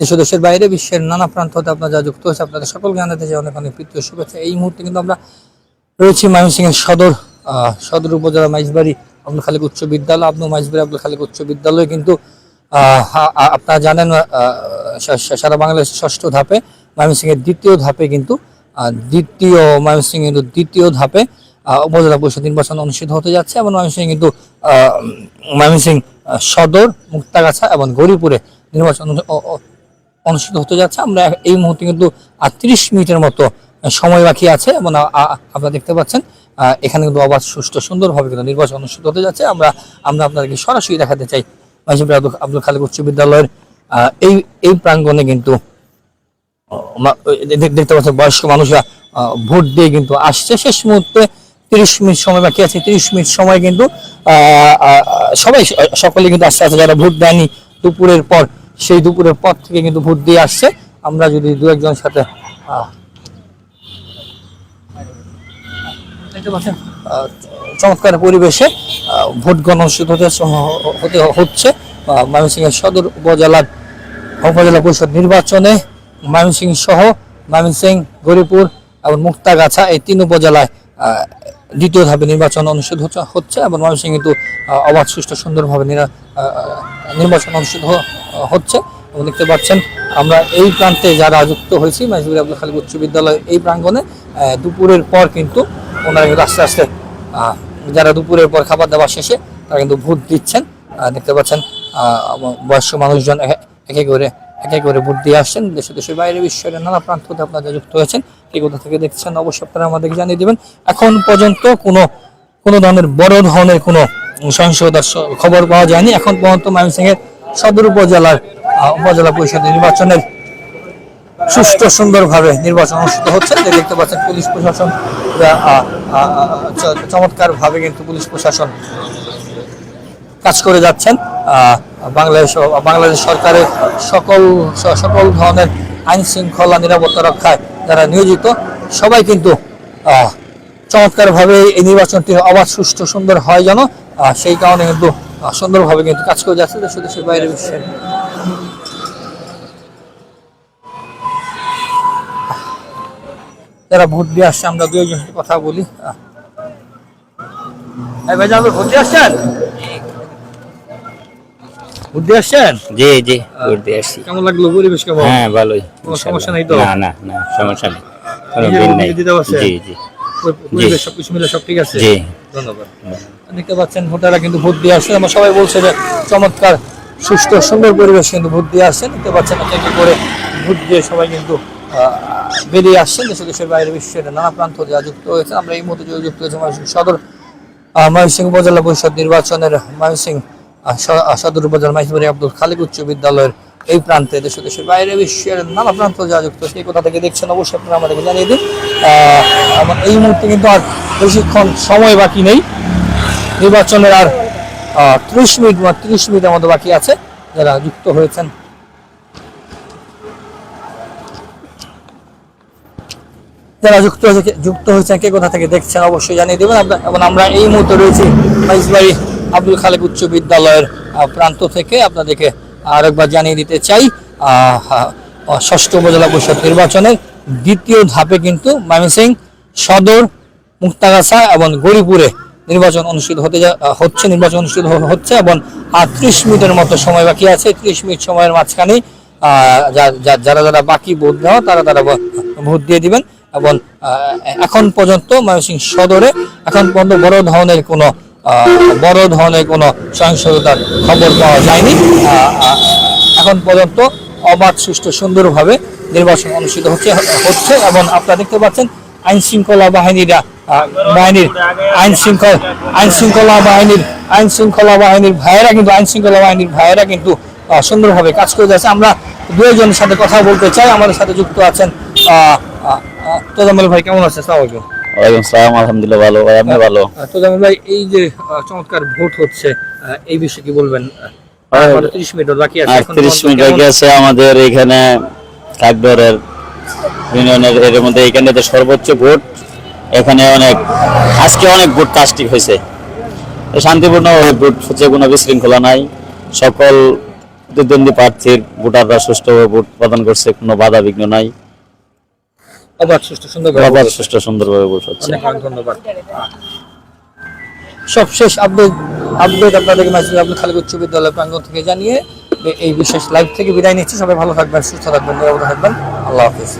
দেশ দেশের বাইরে, বিশ্বের নানা প্রান্ত হতে আপনারা যা যুক্ত হয়েছে, আপনাদের সকলকে জানাতে চাই অনেক অনেক প্রীতীয় শুভেচ্ছা। এই মুহূর্তে কিন্তু আমরা রয়েছি ময়মনসিংহের সদর সদর উপজেলা মাইজবাড়ি আব্দুল খালিক উচ্চ বিদ্যালয়। আব্দুল মাইজবাড়ি আব্দুল খালিক উচ্চ বিদ্যালয়ে কিন্তু আপনারা জানেন সারা বাংলাদেশের ষষ্ঠ ধাপে, ময়মনসিংহের দ্বিতীয় ধাপে কিন্তু দ্বিতীয়, ময়মনসিংহের কিন্তু দ্বিতীয় ধাপে উপজেলা পরিষদ নির্বাচন অনুষ্ঠিত হতে যাচ্ছে এবং ময়মনসিংহ কিন্তু ময়মনসিংহ সদর, মুক্তাগাছা এবং গৌরীপুরে নির্বাচন অনুষ্ঠিত হতে যাচ্ছে। আমরা এই মুহূর্তে কিন্তু তিরিশ মিনিটের মতো সময় বাকি আছে। এবং আপনারা দেখতে পাচ্ছেন এখানে কিন্তু অবাধ সুষ্ঠু, সুন্দরভাবে কিন্তু নির্বাচন অনুষ্ঠিত হতে যাচ্ছে। আমরা আমরা আপনাদেরকে সরাসরি দেখাতে চাই মাইজুর আব্দুল খালিক উচ্চ বিদ্যালয়ের এই এই প্রাঙ্গণে কিন্তু দেখতে পাচ্ছেন বয়স্ক মানুষরা ভোট দিয়ে কিন্তু আসছে। শেষ মুহূর্তে তিরিশ মিনিট সময় বাকি আছে। তিরিশ মিনিট সময় কিন্তু সবাই, সকলে কিন্তু আসতে আছে যারা ভোট দেয়নি, দুপুরের পর সেই দুপুরের পর থেকে কিন্তু ভোট দিয়ে আসছে। আমরা যদি দু একজনের সাথে চমৎকার পরিবেশে ভোট গণ হতে হচ্ছে। ময়মনসিংহের সদর উপজেলার উপজেলা পরিষদ নির্বাচনে ময়মনসিংহ সহ ময়মনসিংহ, গরিপুর এবং মুক্তাগাছা এই তিন উপজেলায় দ্বিতীয় ধাপে নির্বাচন অনুষ্ঠিত হচ্ছে- এবং ময়মনসিংহ কিন্তু অবাধ, সুষ্ঠু, সুন্দরভাবে নিরা- নির্বাচন অনুষ্ঠিত হচ্ছে। এবং দেখতে পাচ্ছেন, আমরা এই প্রান্তে যারা যুক্ত হয়েছি মাইজুর আব্দুল খালিক উচ্চ বিদ্যালয় এই প্রাঙ্গণে দুপুরের পর কিন্তু ওনারা কিন্তু আস্তে আস্তে যারা দুপুরের পর খাবার দাবার শেষে, তারা কিন্তু ভোট দিচ্ছেন। দেখতে পাচ্ছেন বয়স্ক মানুষজন একে- একে করে একে করে ভোট দিয়ে আসছেন। দেশে দেশের বাইরে বিশ্বের নানা প্রান্ত হতে আপনারা যুক্ত হয়েছেন। এই কোথা থেকে দেখছেন, অবশ্যই আপনারা আমাদেরকে জানিয়ে দেবেন। এখন পর্যন্ত কোনো কোনো ধরনের বড় ধরনের কোনো সহিংসতার খবর পাওয়া যায়নি। এখন পর্যন্ত ময়মনসিংহের সদর উপজেলার উপজেলা পরিষদ নির্বাচনের সুষ্ঠু, সুন্দরভাবে নির্বাচন অনুষ্ঠিত হচ্ছে। যে দেখতে পাচ্ছেন, পুলিশ প্রশাসন চমৎকার ভাবে কিন্তু পুলিশ প্রশাসন কাজ করে যাচ্ছেন। বাংলাদেশ বাংলাদেশ সরকারের সকল সকল ধরনের আইন শৃঙ্খলা নিরাপত্তা রক্ষায় যারা নিয়োজিত, সবাই কিন্তু চমৎকারভাবে এই নির্বাচনটি অবাধ, সুষ্ঠু, সুন্দর হয় যেন সেই কারণে কিন্তু সুন্দরভাবে কিন্তু কাজ করে যাচ্ছে দেশ দেশের বাইরে বিশ্বের যারা ভোট দিয়ে আসছে, আমরা দুই একজনের কথা বলি ভোট দিয়ে আসছেন? দিয়ে আসছেন? জি জি ঘুরতে আসছি। কেমন লাগল পরিবেশ কেমন? হ্যাঁ ভালোই। কোনো সমস্যা নেই তো? না না না সমস্যা নেই। কোনো দিন নেই? জি জি। পরিবেশ সবকিছু মিলে সব ঠিক আছে? জি। ধন্যবাদ। দেখতে পাচ্ছেন ভোটাররা কিন্তু ভোট দিয়ে আসছে আমরা সবাই বলছে যে চমৎকার সুস্থ সুন্দর পরিবেশ কিন্তু ভোট দিয়ে আসছেন। দেখতে পাচ্ছেন করে ভোট দিয়ে সবাই কিন্তু বেরিয়ে আসছেন। দেশে দেশের বাইরে বিশ্বের নানা প্রান্ত যা যুক্ত হয়েছে আমরা এই মুহূর্তে যে যুক্ত হয়েছে ময়মনসিংহ সদর ময়মনসিংহ উপজেলা পরিষদ নির্বাচনের ময়মনসিংহ আহ, উপজেলা মাইজবাড়ি আব্দুল খালিক উচ্চ বিদ্যালয়ের এই প্রান্তে দেশ দেশের বাইরে বিশ্বের নানা প্রান্ত যা যুক্ত সেই কোথা থেকে দেখছেন অবশ্যই আপনারা আমাদেরকে জানিয়ে দিন। আমার এই মুহূর্তে কিন্তু আর বেশিক্ষণ সময় বাকি নেই। নির্বাচনের আর ত্রিশ মিনিট বা তিরিশ মিনিটের মতো বাকি আছে। যারা যুক্ত হয়েছেন। যারা যুক্ত হয়েছে যুক্ত হয়েছেন কে কোথা থেকে দেখছেন অবশ্যই জানিয়ে দেবেন। এবং আমরা এই মুহূর্তে রয়েছি মাইজবাড়ি আব্দুল খালেক উচ্চ বিদ্যালয়ের প্রান্ত থেকে আপনাদেরকে আরেকবার জানিয়ে দিতে চাই ষষ্ঠ উপজেলা পরিষদ নির্বাচনের দ্বিতীয় ধাপে কিন্তু ময়মনসিংহ সদর, মুক্তাগাছা এবং গরিপুরে নির্বাচন অনুষ্ঠিত হতে হচ্ছে, নির্বাচন অনুষ্ঠিত হচ্ছে এবং আর ত্রিশ মিনিটের মতো সময় বাকি আছে। ত্রিশ মিনিট সময়ের মাঝখানে যারা যারা বাকি ভোট দেওয়া, তারা তারা ভোট দিয়ে দিবেন এবং এখন পর্যন্ত ময়মনসিংহ সদরে, এখন পর্যন্ত বড় ধরনের কোনো বড় ধরনের কোনো সহিংসতার খবর পাওয়া যায়নি। এখন পর্যন্ত অবাধ সুষ্ঠু সুন্দরভাবে নির্বাচন অনুষ্ঠিত হচ্ছে হচ্ছে এবং আপনারা দেখতে পাচ্ছেন আইন শৃঙ্খলা বাহিনীরা বাহিনীর আইন শৃঙ্খলা আইন শৃঙ্খলা বাহিনীর আইন শৃঙ্খলা বাহিনীর ভাইয়েরা কিন্তু আইন শৃঙ্খলা বাহিনীর ভাইয়েরা কিন্তু সুন্দরভাবে কাজ করে যাচ্ছে। আমরা দুজনের সাথে কথা বলতে চাই। আমাদের সাথে যুক্ত আছেন আহ, ভাই কেমন আছেন? আলাইকুম। ওয়ালাইকুম সালাম আলহামদুলিল্লাহ ভালো। ভাই আপনি ভালো? তোজাম্মেল ভাই এই যে চমৎকার ভোট হচ্ছে এই বিষয়ে কি বলবেন? তিরিশ মিনিট বাকি আছে তিরিশ মিনিট বাকি আছে আমাদের এখানে কাকদরের ইউনিয়নের এর মধ্যে এখানে তো সর্বোচ্চ ভোট এখানে অনেক আজকে অনেক ভোট কাস্টিং হয়েছে। শান্তিপূর্ণ ভোট হচ্ছে কোনো বিশৃঙ্খলা নাই। সকল প্রতিদ্বন্দ্বী প্রার্থীর ভোটাররা সুষ্ঠুভাবে ভোট প্রদান করছে কোনো বাধা বিঘ্ন নাই। অবাধ সুষ্ঠু সুন্দর আবার সুষ্ঠু সুন্দরভাবে হচ্ছে অনেক ধন্যবাদ। সবশেষ আপডেট আপডেট আপনাদেরকে মাঝে আপনি খালি উচ্চ বিদ্যালয় প্রাঙ্গণ থেকে জানিয়ে এই বিশেষ লাইভ থেকে বিদায় নিচ্ছি। সবাই ভালো থাকবেন সুস্থ থাকবেন নিরাপদে থাকবেন। আল্লাহ হাফিজ।